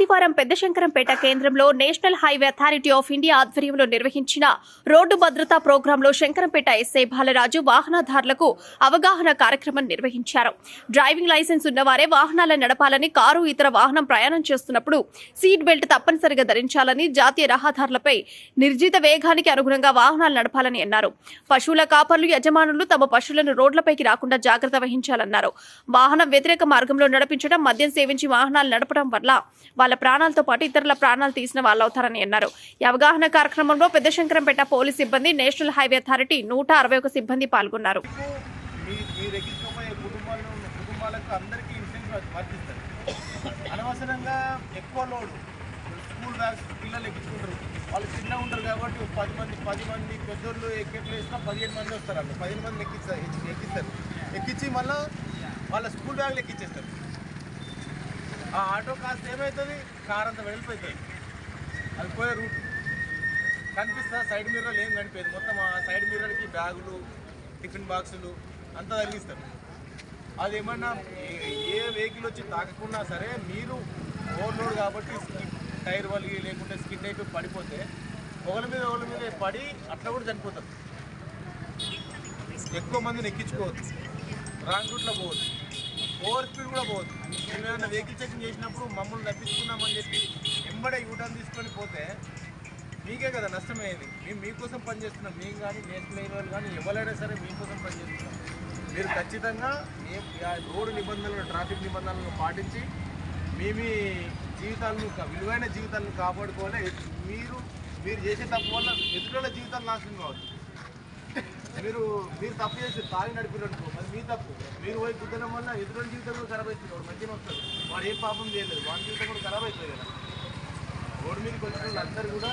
పెద్ద పెద్దశంకరంపేట కేంద్రంలో national highway authority of India ఆధ్వర్యంలో నిర్వహించిన రోడ్డు భద్రతా ప్రోగ్రాంలో శంకరంపేట ఎస్ఐ బాలరాజు వాహనదారులకు అవగాహన కార్యక్రమం నిర్వహించారు. డ్రైవింగ్ లైసెన్స్ ఉన్నవారే వాహనాలను నడపాలని కారు ఇతర వాహనం ప్రయాణం చేస్తున్నప్పుడు సీట్ బెల్ట్ తప్పనిసరిగా ధరించాలని జాతీయ రహదారులపై నిర్జిత వేగానికి అనుగుణంగా వాహనాలు నడపాలని అన్నారు. పశువుల కాపర్లు యజమానులు తమ పశువులను రోడ్లపైకి రాకుండా జాగ్రత్త వహించాలన్నారు. వాహనం వ్యతిరేక మార్గంలో నడిపించడం మద్యం సేవించి వాహనాలు నడపడం వల్ల వాళ్ళ ప్రాణాలతో పాటు ఇతరుల ప్రాణాలు తీసిన వాళ్ళవుతారని అన్నారు. ఈ అవగాహన కార్యక్రమంలో పెద్దశంకరంపేట పోలీస్ సిబ్బంది నేషనల్ హైవే అథారిటీ నూట అరవై ఒక సిబ్బంది పాల్గొన్నారు. అనవసరంగా ఎక్కువ లోడ్ స్కూల్ బ్యాగ్స్ పిల్లలు ఎక్కించుకుంటారు. వాళ్ళు చిన్న ఉంటారు కాబట్టి పది మంది పది మంది పెద్దోళ్ళు ఎక్కే ప్లేస్లో పదిహేను మంది వస్తారు వాళ్ళు పదిహేను మంది ఎక్కిస్తారు ఎక్కిస్తారు. ఎక్కించి మళ్ళీ వాళ్ళ స్కూల్ బ్యాగ్లు ఎక్కించేస్తారు ఆ ఆటో కాస్త ఏమవుతుంది కార్ అంతా వెళ్ళిపోతుంది అది పోయే రూట్. కనిపిస్తా సైడ్ మిర్రర్లు ఏం కనిపించదు. మొత్తం ఆ సైడ్ మిర్రర్కి బ్యాగులు టిఫిన్ బాక్సులు అంతా తగిలిస్తారు అది ఏమన్నా ఏ- వెహికల్ వచ్చి తాకకుండా సరే మీరు ఓవర్లోడ్ కాబట్టి టైర్ వలిగి లేకుంటే స్కిడ్ అయిపోయి పడిపోతే ఒకరి మీద ఒకరి మీద పడి అట్లా కూడా చనిపోతారు. ఎక్కువ మందిని ఎక్కించుకోవద్దు. రాంగ్ రూట్లో పోవద్దు. ఓవర్ స్పీడ్ కూడా పోదు. మేము ఏమైనా వెహికల్ చెకింగ్ చేసినప్పుడు మమ్మల్ని తప్పించుకున్నామని చెప్పి ఎంబడే యూటర్న్ తీసుకొని పోతే మీకే కదా నష్టమయ్యేది. మేము మీకోసం పనిచేస్తున్నాం మేము కానీ నేషనల్ హైవేలు కానీ ఎవరైనా సరే మీకోసం పనిచేస్తున్నాం మీరు ఖచ్చితంగా ఏ రోడ్డు నిబంధనలు ట్రాఫిక్ నిబంధనలను పాటించి మీ మీ జీవితాలను విలువైన జీవితాలను కాపాడుకోవాలి. మీరు మీరు చేసే తప్పు వల్ల ఎదుటిలో జీవితాలు నాశనం కావచ్చు. మీరు మీరు తప్పు చేసి తాగి నడిపిరనుకో మరి మీ తప్పు. మీరు పోయి గుద్దడం వల్ల ఎదుటి జీవితం కూడా ఖరాబ్ అవుతుంది వాడు మంచిగా వస్తాడు. వాడు ఏ పాపం చేయలేదు. వాడి జీవితం కూడా ఖరాబ్ అవుతుంది కదా. రోడ్డు మీదకి వచ్చిన వాళ్ళందరూ కూడా